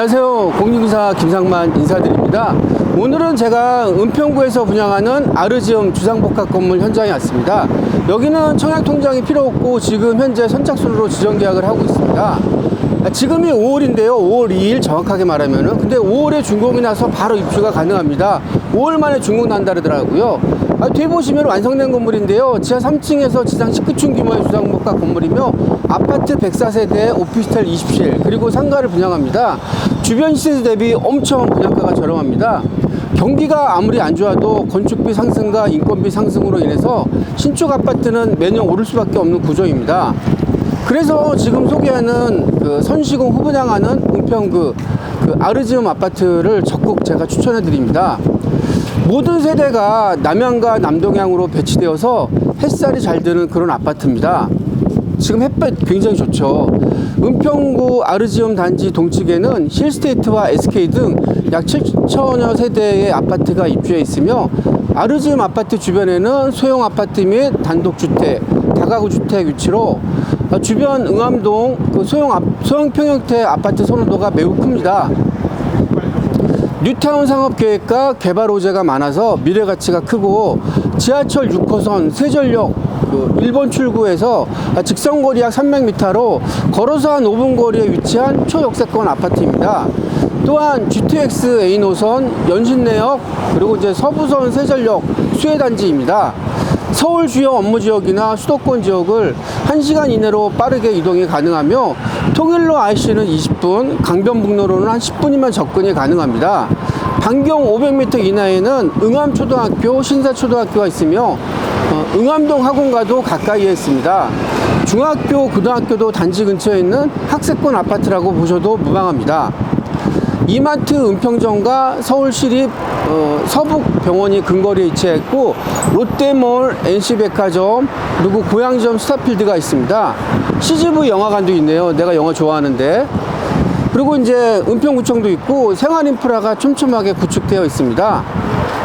안녕하세요. 공유기사 김상만 인사드립니다. 오늘은 제가 은평구에서 분양하는 아르지움 주상복합 건물 현장에 왔습니다. 여기는 청약 통장이 필요 없고 지금 현재 선착순으로 지정 계약을 하고 있습니다. 지금이 5월인데요. 5월 2일 정확하게 말하면은 근데 5월에 준공이 나서 바로 입주가 가능합니다. 5월 만에 준공 난다르더라고요. 아, 뒤에 보시면 완성된 건물인데요. 지하 3층에서 지상 19층 규모의 주상복합 건물이며 아파트 104세대 오피스텔 20실 그리고 상가를 분양합니다. 주변 시세 대비 엄청 분양가가 저렴합니다. 경기가 아무리 안 좋아도 건축비 상승과 인건비 상승으로 인해서 신축 아파트는 매년 오를 수밖에 없는 구조입니다. 그래서 지금 소개하는 그 선시공 후분양하는 은평구 그 아르지움 아파트를 적극 제가 추천해 드립니다. 모든 세대가 남향과 남동향으로 배치되어서 햇살이 잘 드는 그런 아파트입니다. 지금 햇볕 굉장히 좋죠. 은평구 아르지움 단지 동측에는 힐스테이트와 SK 등 약 7천여 세대의 아파트가 입주해 있으며 아르지움 아파트 주변에는 소형 아파트 및 단독주택, 다가구 주택 위치로 주변 응암동 그 소형, 아- 소형 평형태 아파트 선호도가 매우 큽니다. 뉴타운 상업계획과 개발 호재가 많아서 미래 가치가 크고 지하철 6호선 세전역 그 일본 출구에서 직선 거리 약 300m로 걸어서 한 5분 거리에 위치한 초역세권 아파트입니다. 또한 GTX A 노선 연신내역 그리고 이제 서부선 세전역 수혜단지입니다. 서울 주요 업무 지역이나 수도권 지역을 1시간 이내로 빠르게 이동이 가능하며 통일로 IC는 20분, 강변북로로는 한 10분이면 접근이 가능합니다. 반경 500m 이내에는 응암초등학교, 신사초등학교가 있으며 어, 응암동 학원과도 가까이에 있습니다. 중학교, 고등학교도 단지 근처에 있는 학세권 아파트라고 보셔도 무방합니다. 이마트 은평점과 서울시립 어, 서북병원이 근거리에 위치했고 롯데몰, NC백화점 그리고 고양점 스타필드가 있습니다. CGV 영화관도 있네요. 내가 영화 좋아하는데 그리고 이제 은평구청도 있고 생활인프라가 촘촘하게 구축되어 있습니다.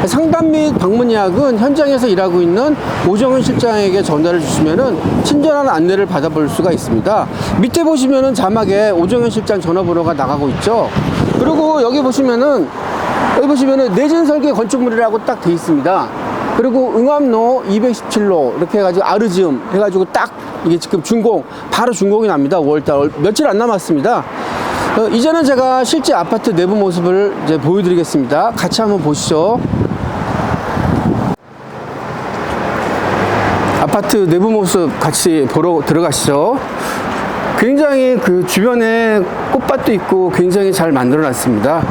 상담 및 방문 예약은 현장에서 일하고 있는 오정은 실장에게 전화를 주시면은 친절한 안내를 받아볼 수가 있습니다. 밑에 보시면은 자막에 오정현 실장 전화번호가 나가고 있죠. 그리고 여기 보시면은 여기 보시면은 내진 설계 건축물이라고 딱 돼 있습니다. 그리고 응암로 217로 이렇게 해가지고 아르지움 해가지고 딱 이게 지금 준공 바로 준공이 납니다. 5월달 며칠 안 남았습니다. 어, 이제는 제가 실제 아파트 내부 모습을 이제 보여드리겠습니다. 같이 한번 보시죠. 아파트 내부 모습 같이 보러 들어가시죠. 굉장히 그 주변에 꽃밭도 있고 굉장히 잘 만들어 놨습니다.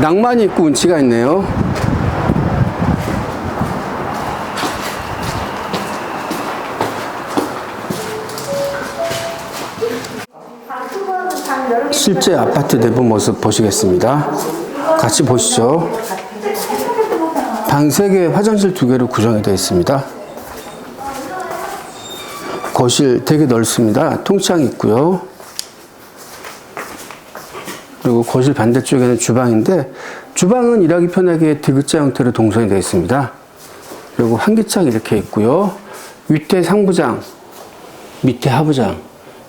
낭만이 있고 운치가 있네요. 실제 아파트 내부 모습 보시겠습니다. 같이 보시죠. 방 3개, 화장실 2개로 구성이 되어 있습니다. 거실 되게 넓습니다. 통창이 있고요. 그리고 거실 반대쪽에는 주방인데 주방은 일하기 편하게 디귿자 형태로 동선이 되어 있습니다. 그리고 환기창 이렇게 있고요. 밑에 상부장, 밑에 하부장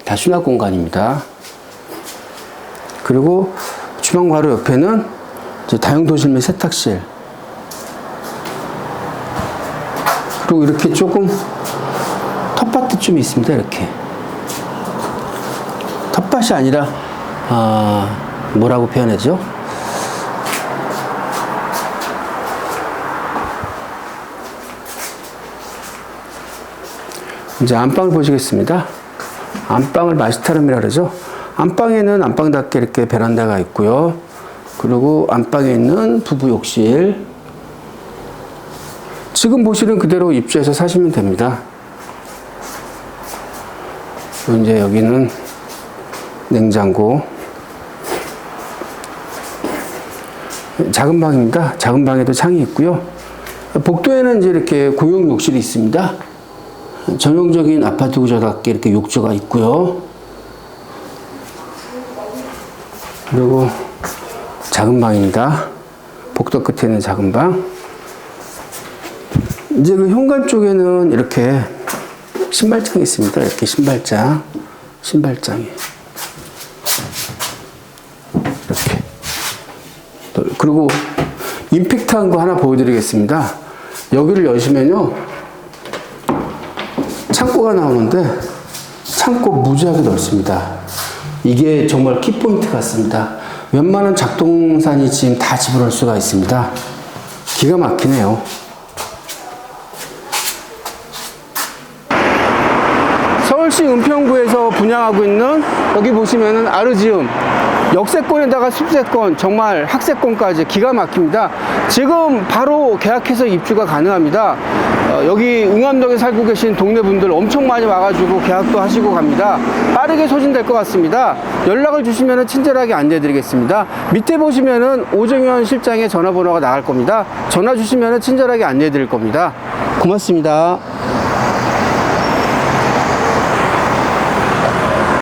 다 수납 공간입니다. 그리고 주방 바로 옆에는 이제 다용 도실 및 세탁실. 그리고 이렇게 조금 텃밭도 좀 있습니다. 이렇게. 텃밭이 아니라, 아, 뭐라고 표현하죠? 이제 안방을 보시겠습니다. 안방을 마스터룸이라 그러죠. 안방에는 안방답게 이렇게 베란다가 있고요. 그리고 안방에 있는 부부 욕실. 지금 보시는 그대로 입주해서 사시면 됩니다. 그리고 이제 여기는 냉장고. 작은 방입니다. 작은 방에도 창이 있고요. 복도에는 이제 이렇게 공용 욕실이 있습니다. 전형적인 아파트 구조답게 이렇게 욕조가 있고요. 그리고 작은 방입니다. 복도 끝에 있는 작은 방. 이제 그 현관 쪽에는 이렇게 신발장이 있습니다. 이렇게 신발장. 신발장이. 이렇게. 그리고 임팩트한 거 하나 보여드리겠습니다. 여기를 여시면요. 창고가 나오는데 창고 무지하게 넓습니다. 이게 정말 키포인트 같습니다. 웬만한 작동산이 지금 다 집어넣을 수가 있습니다. 기가 막히네요. 서울시 은평구에서 분양하고 있는 여기 보시면은 아르지움 역세권에다가 숲세권 정말 학세권까지 기가 막힙니다. 지금 바로 계약해서 입주가 가능합니다. 어, 여기 응암동에 살고 계신 동네 분들 엄청 많이 와가지고 계약도 하시고 갑니다. 빠르게 소진될 것 같습니다. 연락을 주시면 친절하게 안내해 드리겠습니다. 밑에 보시면은 오정현 실장의 전화번호가 나갈 겁니다. 전화 주시면 친절하게 안내해 드릴 겁니다. 고맙습니다.